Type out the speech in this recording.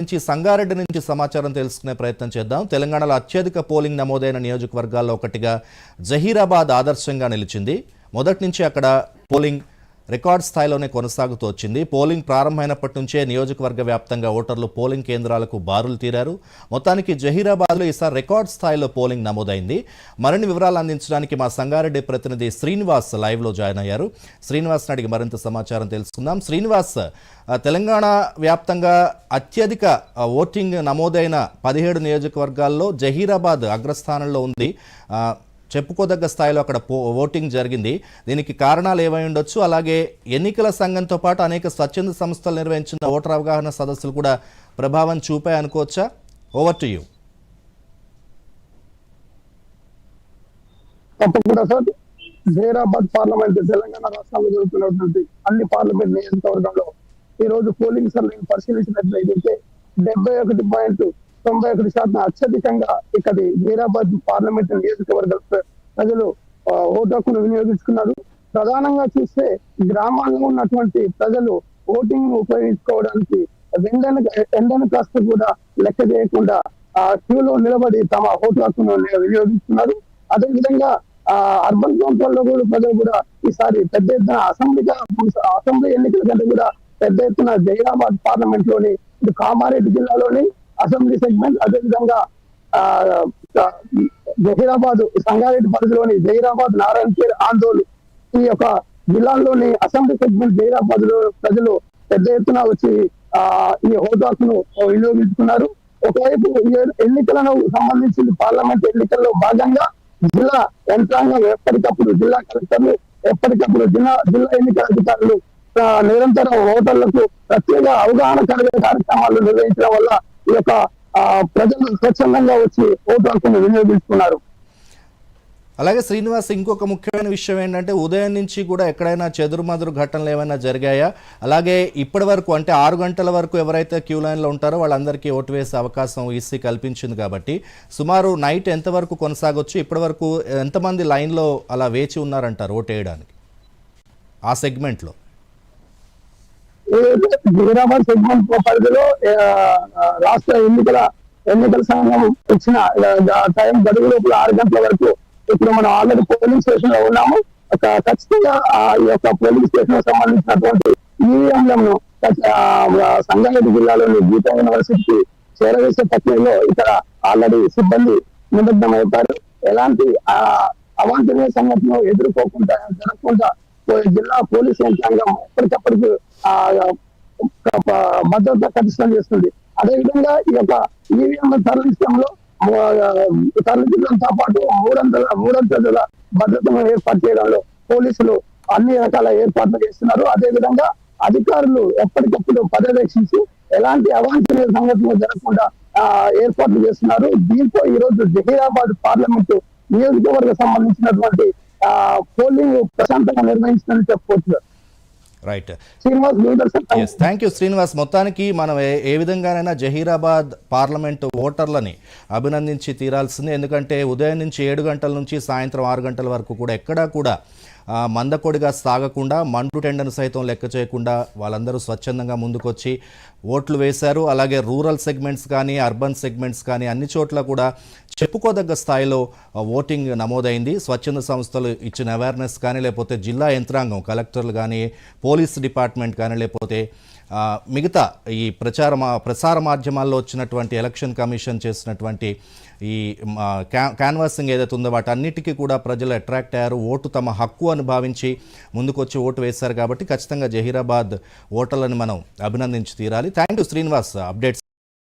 నుంచి సంగారెడ్డి నుంచి సమాచారం తెలుసుకునే ప్రయత్నం చేద్దాం. తెలంగాణలో అత్యధిక పోలింగ్ నమోదైన నియోజకవర్గాల్లో ఒకటిగా జహీరాబాద్ ఆదర్శంగా నిలిచింది. మొదటి నుంచి అక్కడ పోలింగ్ రికార్డ్ స్థాయిలోనే కొనసాగుతూ వచ్చింది. పోలింగ్ ప్రారంభమైనప్పటి నుంచే నియోజకవర్గ వ్యాప్తంగా ఓటర్లు పోలింగ్ కేంద్రాలకు బారులు తీరారు. మొత్తానికి జహీరాబాద్లో ఈసారి రికార్డ్ స్థాయిలో పోలింగ్ నమోదైంది. మరిన్ని వివరాలు అందించడానికి మా సంగారెడ్డి ప్రతినిధి శ్రీనివాస్ లైవ్లో జాయిన్ అయ్యారు. శ్రీనివాస్ అడిగి మరింత సమాచారం తెలుసుకుందాం. శ్రీనివాస్ తెలంగాణ వ్యాప్తంగా అత్యధిక ఓటింగ్ నమోదైన పదిహేడు నియోజకవర్గాల్లో జహీరాబాద్ అగ్రస్థానంలో ఉంది. చెప్పుకోదగ్గ స్థాయిలో అక్కడ పో ఓటింగ్ జరిగింది. దీనికి కారణాలు ఏమై ఉండొచ్చు? అలాగే ఎన్నికల సంఘంతో పాటు అనేక స్వచ్ఛంద సంస్థలు నిర్వహించిన ఓటర్ అవగాహన సదస్సులు కూడా ప్రభావం చూపాయి అనుకోవచ్చా? ఓవర్ టు యూ తప్పకుండా సార్. జైరాబాద్ పార్లమెంట్ తెలంగాణ రాష్ట్రంలో జరుగుతున్నటువంటి అన్ని పార్లమెంట్ నియోజకవర్గంలో ఈ రోజు పోలింగ్ సర్వేని పరిశీలించినట్లయితే డెబ్బై ఒకటి పాయింట్ తొంభై ఒకటి శాతం అత్యధికంగా ఇక్కడి మీరాబాద్ పార్లమెంట్ నియోజకవర్గ ప్రజలు ఓటు హక్కును వినియోగించుకున్నారు. ప్రధానంగా చూస్తే గ్రామాల్లో ఉన్నటువంటి ప్రజలు ఓటింగ్ ఉపయోగించుకోవడానికి ఎండను ఎండను కాస్త కూడా లెక్క చేయకుండా ఆ క్యూలో నిలబడి తమ ఓటు హక్కును వినియోగిస్తున్నారు. అదేవిధంగా ఆ అర్బన్ ప్రాంతాల్లో కూడా ప్రజలు కూడా ఈసారి పెద్ద ఎత్తున అసెంబ్లీగా అసెంబ్లీ ఎన్నికల కంటే కూడా పెద్ద ఎత్తున జైరాబాద్ పార్లమెంట్లోని కామారెడ్డి జిల్లాలోని అసెంబ్లీ సెగ్మెంట్ అదేవిధంగా ఆ, జహీరాబాద్ సంగారెడ్డి పరిధిలోని జహీరాబాద్ నారాయణపేర్ ఆందోళన ఈ యొక్క జిల్లాల్లోని అసెంబ్లీ సెగ్మెంట్ జహీరాబాద్లో ప్రజలు పెద్ద ఎత్తున వచ్చి ఆ ఈ హోదాకును వినియోగించుకున్నారు. ఒకవైపు ఈ ఎన్నికలను సంబంధించి పార్లమెంట్ ఎన్నికల్లో భాగంగా జిల్లా యంత్రాంగం ఎప్పటికప్పుడు జిల్లా కలెక్టర్లు ఎప్పటికప్పుడు జిల్లా జిల్లా ఎన్నికల అధికారులు నిరంతరం ఓటర్లకు ప్రత్యేక అవగాహన కలిగే కార్యక్రమాలు నిర్వహించడం వల్ల ఈ యొక్క ప్రజలు స్వచ్ఛందంగా వచ్చి ఓటు హక్కును వినియోగించుకున్నారు. అలాగే శ్రీనివాస్ ఇంకొక ముఖ్యమైన విషయం ఏంటంటే ఉదయం నుంచి కూడా ఎక్కడైనా చెదురుమదురు ఘటనలు ఏమైనా జరిగాయా? అలాగే ఇప్పటి వరకు అంటే ఆరు గంటల వరకు ఎవరైతే క్యూ లైన్లో ఉంటారో వాళ్ళందరికీ ఓటు వేసే అవకాశం ఈసీ కల్పించింది కాబట్టి సుమారు నైట్ ఎంతవరకు కొనసాగొచ్చు? ఇప్పటి వరకు ఎంతమంది లైన్లో అలా వేచి ఉన్నారంటారు ఓటు వేయడానికి? ఆ సెగ్మెంట్లో. ఏదైతే హైదరాబాద్ సెగ్మెంట్ పరిధిలో రాష్ట్ర ఎన్నికల ఎన్నికల సంఘం ఇచ్చిన టైం గడువు లోపల ఆరు గంటల వరకు ఇప్పుడు మనం ఆల్రెడీ పోలింగ్ స్టేషన్లో ఉన్నాము ఖచ్చితంగా ఆ ఈ యొక్క పోలింగ్ స్టేషన్ సంబంధించినటువంటి ఈవీఎంలను సంగారెడ్డి జిల్లాలోని గీతా యూనివర్సిటీకి చేరవేసే ప్రక్రియలో ఇక్కడ ఆల్రెడీ సిబ్బంది నిమగ్నం అవుతారు ఎలాంటి ఆ, అవాంఛనీయ సంఘటనలు ఎదుర్కోకుండా జరగకుండా జిల్లా పోలీస్ యంత్రాంగం ఎప్పటికప్పటికి ఆ ఒక భద్రత చేస్తుంది. అదేవిధంగా ఈ యొక్క ఈవీఎంల తరలించడంలో తరలించడంతో పాటు మూడంతల మూడంతల భద్రతను ఏర్పాటు చేయడంలో పోలీసులు అన్ని రకాల ఏర్పాట్లు చేస్తున్నారు. అదేవిధంగా అధికారులు ఎప్పటికప్పుడు పర్యవేక్షించి ఎలాంటి అవాంఛనీయ సంఘటనలు జరగకుండా ఆ, ఏర్పాట్లు చేస్తున్నారు. దీంతో ఈ రోజు జహీరాబాద్ పార్లమెంటు నియోజకవర్గ సంబంధించినటువంటి పోలింగ్ ప్రశాంతంగా చెప్పుకోవచ్చు. Right Srinivas thank you Srinivas మొత్తానికి మనం ఏ విధంగానైనా జహీరాబాద్ పార్లమెంటు ఓటర్లని అభినందించి తీరాల్సిందే. ఎందుకంటే ఉదయం నుంచి ఏడు గంటల నుంచి సాయంత్రం ఆరు గంటల వరకు కూడా ఎక్కడా కూడా మందకొడిగా సాగకుండా మండు టెండను సైతం లెక్క చేయకుండా వాళ్ళందరూ స్వచ్ఛందంగా ముందుకొచ్చి ఓట్లు వేశారు. అలాగే రూరల్ సెగ్మెంట్స్ కానీ అర్బన్ సెగ్మెంట్స్ కానీ అన్ని చోట్ల కూడా చెప్పుకోదగ్గ స్థాయిలో ఓటింగ్ నమోదైంది. స్వచ్ఛంద సంస్థలు ఇచ్చిన అవేర్నెస్ కానీ లేకపోతే జిల్లా యంత్రాంగం కలెక్టర్లు కానీ పోలీస్ డిపార్ట్మెంట్ కానీ లేకపోతే మిగతా ఈ ప్రచార మా- ప్రసార మాధ్యమాల్లో వచ్చినటువంటి ఎలక్షన్ కమిషన్ చేసినటువంటి ఈ క్యాన్వాసింగ్ ఏదైతే ఉందో వాటన్నిటికీ కూడా ప్రజలు అట్రాక్ట్ అయ్యారు. ఓటు తమ హక్కు అని భావించి ముందుకొచ్చి ఓటు వేశారు కాబట్టి ఖచ్చితంగా జహీరాబాద్ ఓటర్లను మనం అభినందించి తీరాలి. Thank you Srinivas. అప్డేట్స్